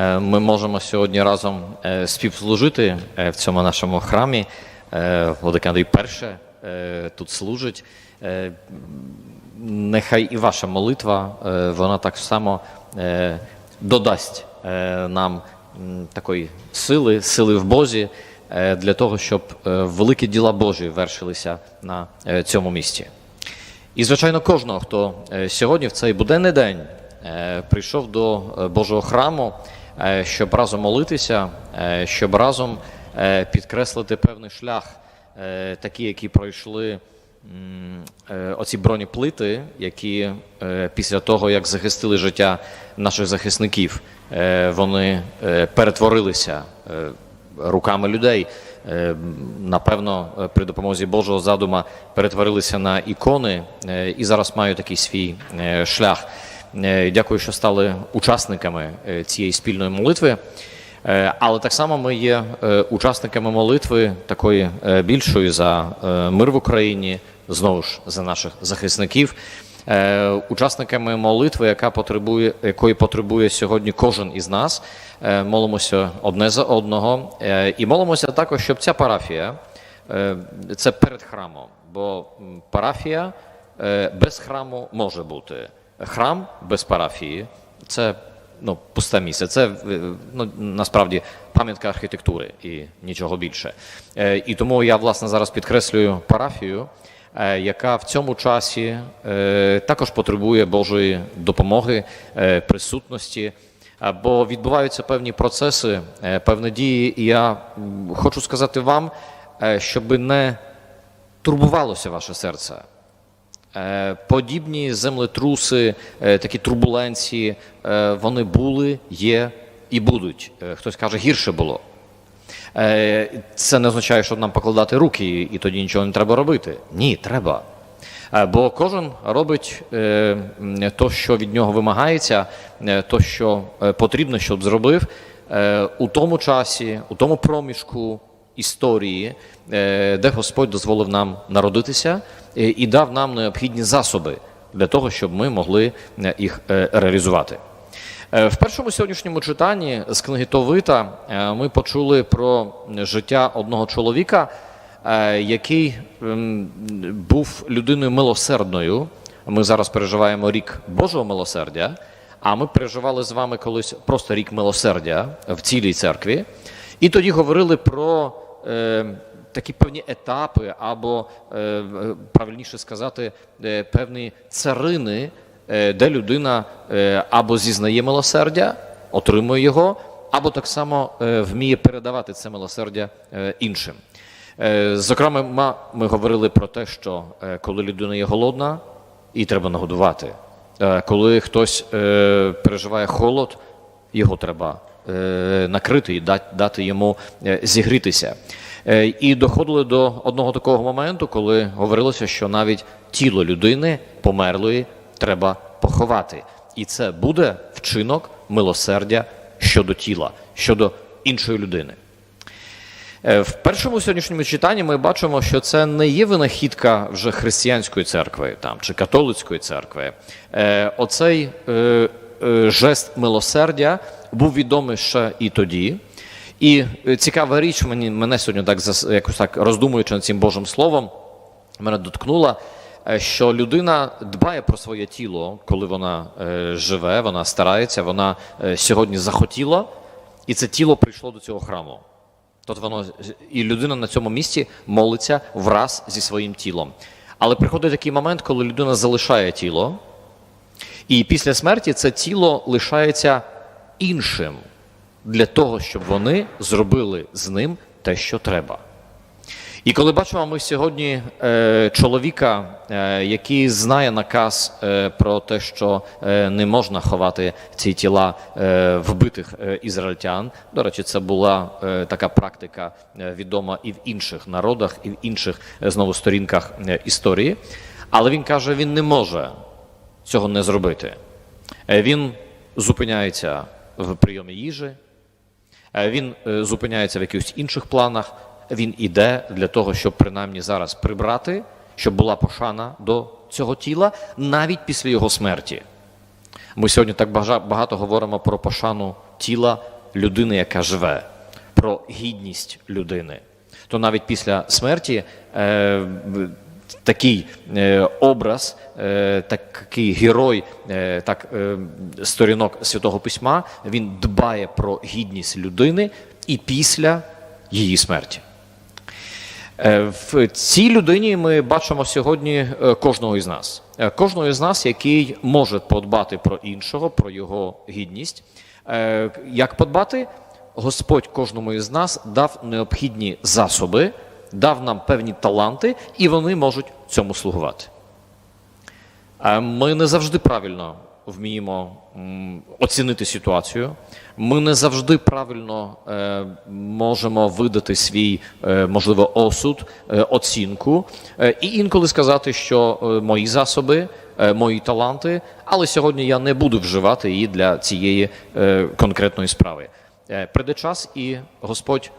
Е, Ми можемо сьогодні разом е, співслужити е, в цьому нашому храмі. Владика Андрій перше тут служить. Нехай і ваша молитва, вона так само додасть нам такої сили, сили в Бозі для того, щоб великі діла Божі вершилися на цьому місці. І, звичайно, кожного, хто сьогодні в цей буденний день прийшов до Божого храму, щоб разом молитися, е, щоб разом е, підкреслити певний шлях, е, такий, який пройшли е, оці бронеплити, які е, після того, як захистили життя наших захисників, е, вони е, перетворилися е, руками людей. е, Напевно, е, при допомозі Божого задума перетворилися на ікони е, і зараз мають такий свій е, шлях. Е, Дякую, що стали учасниками е, цієї спільної молитви. Е, Але так само ми є учасниками молитви такої більшої за мир в Україні, знову ж за наших захисників, учасниками молитви, яка потребує, якої потребує сьогодні кожен із нас. Молимося одне за одного і молимося також, щоб ця парафія це перед храмом, бо парафія без храму може бути. Храм без парафії це ну, пусте місце. Це е, ну, насправді пам'ятка архітектури і нічого більше. Е, І тому я власне зараз підкреслюю парафію, е, яка в цьому часі також потребує Божої допомоги, присутності. Бо відбуваються певні процеси, певні дії, і я хочу сказати вам, щоб не турбувалося ваше серце. Е, Подібні землетруси, е, такі турбуленції, е, вони були, є і будуть. Хтось каже, гірше було. Це не означає, що нам покладати руки і тоді нічого не треба робити. Ні, треба. Бо кожен робить то, що від нього вимагається, то, що потрібно, щоб зробив, у тому часі, у тому проміжку історії, е, де Господь дозволив нам народитися е, і дав нам необхідні засоби для того, щоб ми могли е, їх реалізувати. В першому сьогоднішньому читанні з книги Товита ми почули про життя одного чоловіка, який ем, був людиною милосердною. Ми зараз переживаємо рік Божого милосердя, а ми переживали з вами колись просто рік милосердя в цілій церкві. І тоді говорили про такі певні етапи, або е, е, правильніше сказати, е, певні царини, е, де людина е, або зізнає милосердя, отримує його, або так само е, вміє передавати це милосердя е, іншим. Е, Зокрема, ми говорили про те, що е, коли людина є голодна, її треба нагодувати. Е, Коли хтось е, переживає холод, його треба е, накрити і дати, йому е, зігрітися. Е, І доходили до одного такого моменту, коли говорилося, що навіть тіло людини померлої треба поховати. І це буде вчинок милосердя щодо тіла, щодо іншої людини. Е, В першому сьогоднішньому читанні ми бачимо, що це не є винахідка вже християнської церкви там, чи католицької церкви. Е, Оцей е, е, жест милосердя був відомий ще і тоді. І е, цікава річ, мені, мене сьогодні так якось так роздумуючи над цим Божим Словом, мене доткнула, е, що людина дбає про своє тіло, коли вона е, живе, вона старається, вона сьогодні захотіла, і це тіло прийшло до цього храму. Тобто воно і людина на цьому місці молиться враз зі своїм тілом. Але приходить такий момент, коли людина залишає тіло, і після смерті це тіло лишається іншим для того, щоб вони зробили з ним те, що треба. І коли бачимо ми сьогодні е, чоловіка, е, який знає наказ е, про те, що е, не можна ховати ці тіла е, вбитих е, ізраїльтян. До речі, це була е, така практика е, відома і в інших народах, і в інших е, знову сторінках е, історії. Але він каже, він не може цього не зробити. Е, Він зупиняється в прийомі їжі, Е, Він е, зупиняється в якихось інших планах. Він іде для того, щоб принаймні зараз прибрати, щоб була пошана до цього тіла навіть після його смерті. Ми сьогодні так багато говоримо про пошану тіла людини, яка живе, про гідність людини. То навіть після смерті е, такий е, образ, е, такий герой е, так, сторінок Святого Письма, він дбає про гідність людини і після її смерті. В цій людині ми бачимо сьогодні кожного із нас. Кожного із нас, який може подбати про іншого, про його гідність. Як подбати? Господь кожному із нас дав необхідні засоби, дав нам певні таланти, і вони можуть цьому слугувати. Е, Ми не завжди правильно вміємо оцінити ситуацію. Ми не завжди правильно е, можемо видати свій, е, можливо, осуд, оцінку, і інколи сказати, що мої засоби, мої таланти, але сьогодні я не буду вживати її для цієї конкретної справи. Прийде час, і Господь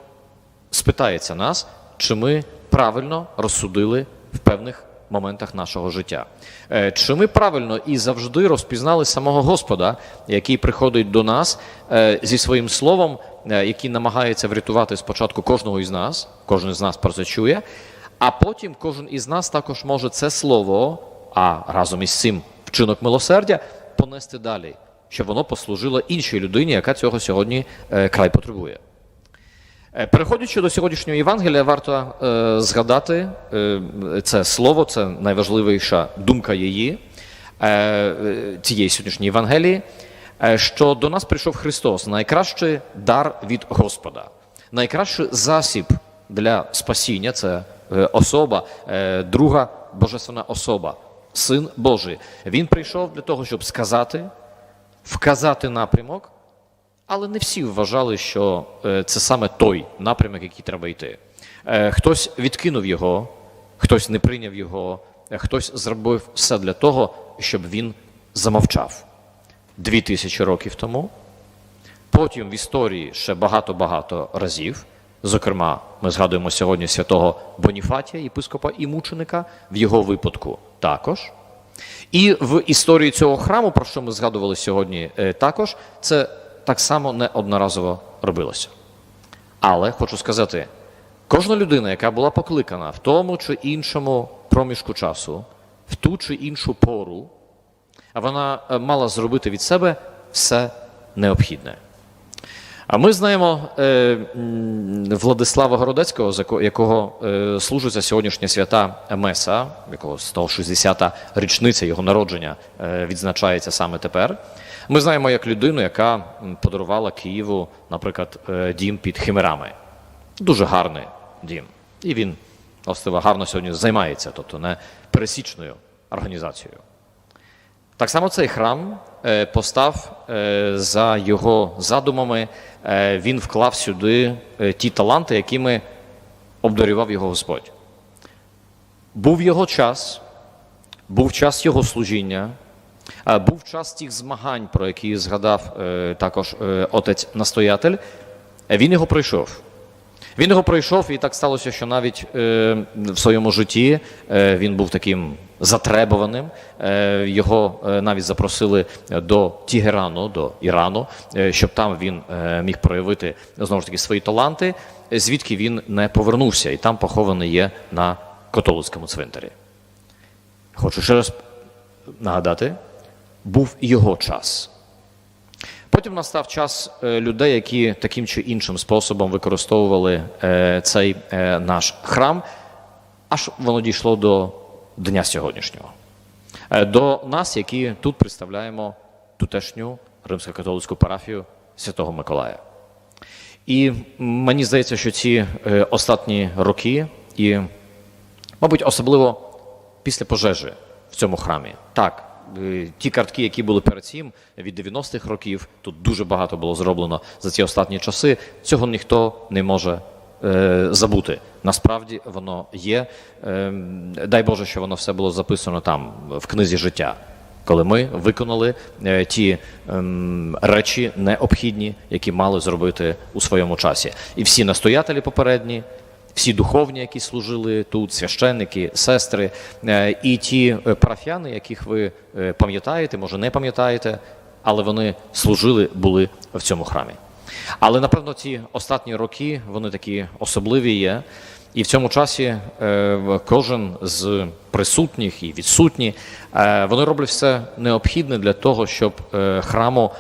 спитається нас, чи ми правильно розсудили в певних моментах нашого життя. Е, Чи ми правильно і завжди розпізнали самого Господа, який приходить до нас е, зі своїм словом, е, який намагається врятувати спочатку кожного із нас, кожен з нас про це чує, а потім кожен із нас також може це слово, а разом із цим вчинок милосердя, понести далі, щоб воно послужило іншій людині, яка цього сьогодні край потребує. Е, Переходячи до сьогоднішнього Євангелія, варто е, згадати е, це слово, це найважливіша думка її, е, е, цієї сьогоднішньої Євангелії, е, що до нас прийшов Христос, найкращий дар від Господа, найкращий засіб для спасіння це е, особа, е, друга божественна особа, Син Божий. Він прийшов для того, щоб сказати, вказати напрямок. Але не всі вважали, що е, це саме той напрямок, який треба йти. Е, Хтось відкинув його, хтось не прийняв його, е, хтось зробив все для того, щоб він замовчав. Дві тисячі років тому. Потім в історії ще багато-багато разів. Зокрема, ми згадуємо сьогодні святого Боніфатія, єпископа і мученика, в його випадку також. І в історії цього храму, про що ми згадували сьогодні, також це так само неодноразово робилося. Але хочу сказати, кожна людина, яка була покликана в тому чи іншому проміжку часу, в ту чи іншу пору, а вона е, мала зробити від себе все необхідне. А ми знаємо е, Владислава Городецького, за якого е, служиться сьогоднішня свята Меса, якого 160-та річниця його народження е, відзначається саме тепер. Ми знаємо як людину, яка подарувала Києву, наприклад, е, дім під Химерами. Дуже гарний дім. І він власне, гарно сьогодні займається, тобто не пересічною організацією. Так само цей храм е, постав е, за його задумами, він вклав сюди ті таланти, якими обдарював його Господь. Був його час, був час його служіння, був час тих змагань, про які згадав е, також е, отець настоятель. Е, Він його пройшов. Він його пройшов, і так сталося, що навіть в своєму житті він був таким затребуваним. Його навіть запросили до Тігерану, до Ірану, щоб там він міг проявити знову ж таки свої таланти, звідки він не повернувся, і там похований є на католицькому цвинтарі. Хочу ще раз нагадати, був його час. Потім настав час е, людей, які таким чи іншим способом використовували е, цей е, наш храм, аж воно дійшло до дня сьогоднішнього. До нас, які тут представляємо тутешню римсько-католицьку парафію Святого Миколая. І мені здається, що ці останні роки, і, мабуть, особливо після пожежі в цьому храмі. Так, ті картки, які були перед цим від 90-х років, тут дуже багато було зроблено за ці останні часи. Цього ніхто не може е, забути. Насправді воно є. Е, дай Боже, що воно все було записано там в книзі життя. Коли ми виконали е, ті ем, речі необхідні, які мали зробити у своєму часі, і всі настоятелі попередні, всі духовні, які служили тут, священники, сестри, е, і ті е, парафіяни, яких ви е, пам'ятаєте, може не пам'ятаєте, але вони служили, були в цьому храмі. Але напевно ці останні роки вони такі особливі є. І в цьому часі кожен з присутніх і відсутні вони роблять все необхідне для того, щоб храму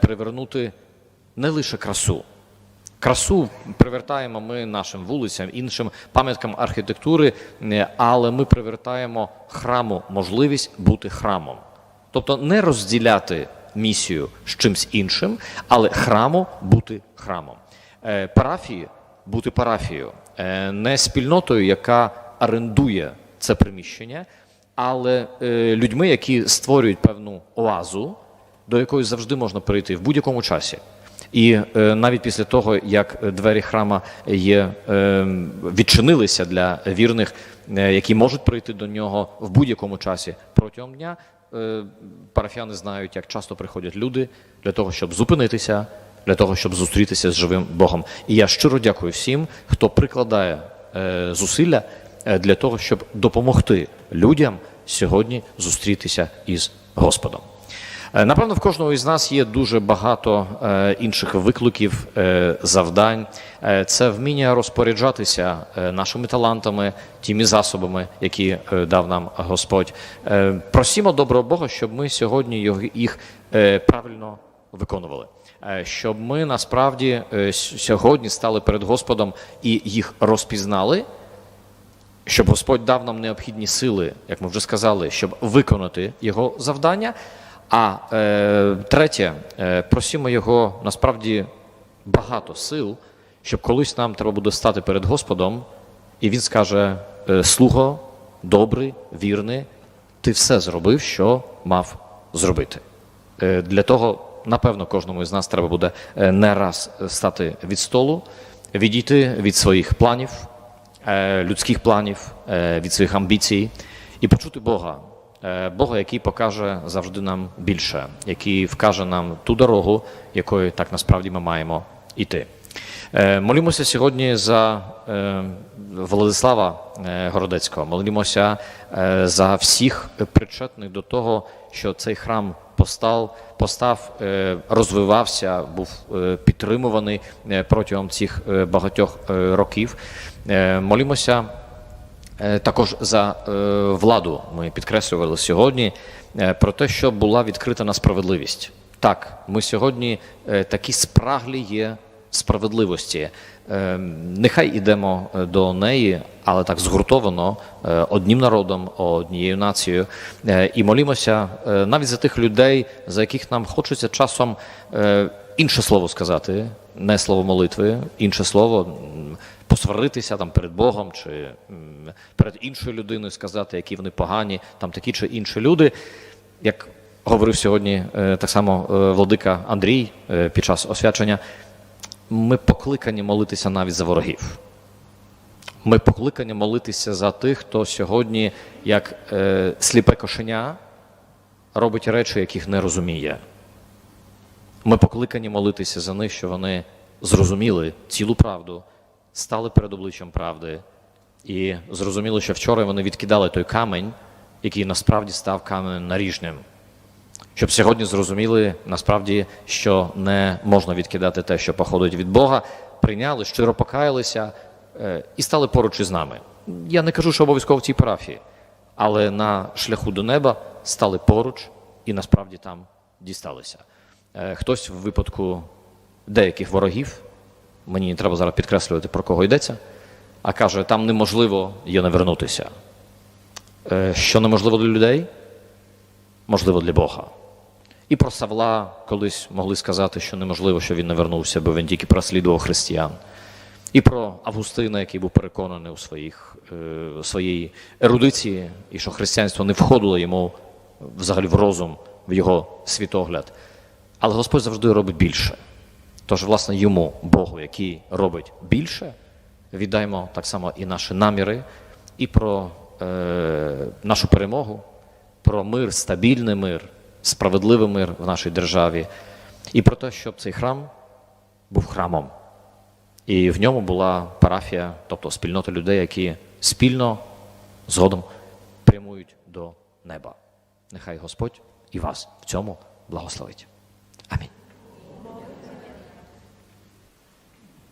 привернути не лише красу. Красу привертаємо ми нашим вулицям, іншим пам'яткам архітектури, е, але ми привертаємо храму можливість бути храмом. Тобто не розділяти місію з чимсь іншим, але храму бути храмом. Е, Парафії бути парафією, Е, не спільнотою, яка орендує це приміщення, але людьми, які створюють певну оазу, до якої завжди можна перейти в будь-якому часі. І е, навіть після того, як двері храма є е, відчинилися для вірних, е, які можуть прийти до нього в будь-якому часі протягом дня, е, парафіяни знають, як часто приходять люди для того, щоб зупинитися, для того, щоб зустрітися з живим Богом. І я щиро дякую всім, хто прикладає е, зусилля е, для того, щоб допомогти людям сьогодні зустрітися із Господом. Е, Напевно, в кожного із нас є дуже багато е, інших викликів, е, завдань. Це вміння розпоряджатися нашими талантами, тими засобами, які дав нам Господь. Просімо доброго Бога, щоб ми сьогодні їх правильно виконували. Щоб ми насправді сьогодні стали перед Господом і їх розпізнали, щоб Господь дав нам необхідні сили, як ми вже сказали, щоб виконати його завдання. А е, третє, е, просимо його насправді багато сил, щоб колись нам треба буде стати перед Господом, і він скаже: е, слуго, добрий, вірний, ти все зробив, що мав зробити. Е, Для того, напевно, кожному із нас треба буде е, не раз стати від столу, відійти від своїх планів, е, людських планів, е, від своїх амбіцій і почути Бога. Е, Бога, який покаже завжди нам більше, який вкаже нам ту дорогу, якою так насправді ми маємо йти. Е, Молімося сьогодні за е, Владислава Городецького, молімося е, за всіх причетних до того, що цей храм постав, постав розвивався, був підтримуваний протягом цих багатьох років. Молімося Також за е, владу ми підкреслювали сьогодні е, про те, що була відкрита на справедливість. Так, ми сьогодні е, такі спраглі є справедливості. Е, Нехай ідемо е, до неї, але так згуртовано е, одним народом, однією нацією, Е, і молімося е, навіть за тих людей, за яких нам хочеться часом е, інше слово сказати, не слово молитви, інше слово посваритися там перед Богом чи перед іншою людиною сказати, які вони погані, там такі чи інші люди. Як говорив сьогодні е, так само е, владика Андрій е, під час освячення, ми покликані молитися навіть за ворогів. Ми покликані молитися за тих, хто сьогодні, як е, сліпе кошеня, робить речі, яких не розуміє. Ми покликані молитися за них, що вони зрозуміли цілу правду, стали перед обличчям правди і зрозуміли, що вчора вони відкидали той камінь, який насправді став каменем наріжним. Щоб сьогодні зрозуміли насправді, що не можна відкидати те, що походить від Бога, прийняли, щиро покаялися е, і стали поруч із нами. Я не кажу, що обов'язково в цій парафії, але на шляху до неба стали поруч і насправді там дісталися. Е, Хтось в випадку деяких ворогів, мені не треба зараз підкреслювати, про кого йдеться, а каже, там неможливо є не вернутися. Е, Що неможливо для людей, можливо для Бога. І про Савла колись могли сказати, що неможливо, що він не вернувся, бо він тільки прослідував християн. І про Августина, який був переконаний у своїх, е, своїй ерудиції, і що християнство не входило йому взагалі в розум, в його світогляд. Але Господь завжди робить більше. Тож, власне, йому, Богу, який робить більше, віддаймо так само і наші наміри, і про е, нашу перемогу, про мир, стабільний мир, справедливий мир в нашій державі, і про те, щоб цей храм був храмом. І в ньому була парафія, тобто спільнота людей, які спільно згодом прямують до неба. Нехай Господь і вас в цьому благословить.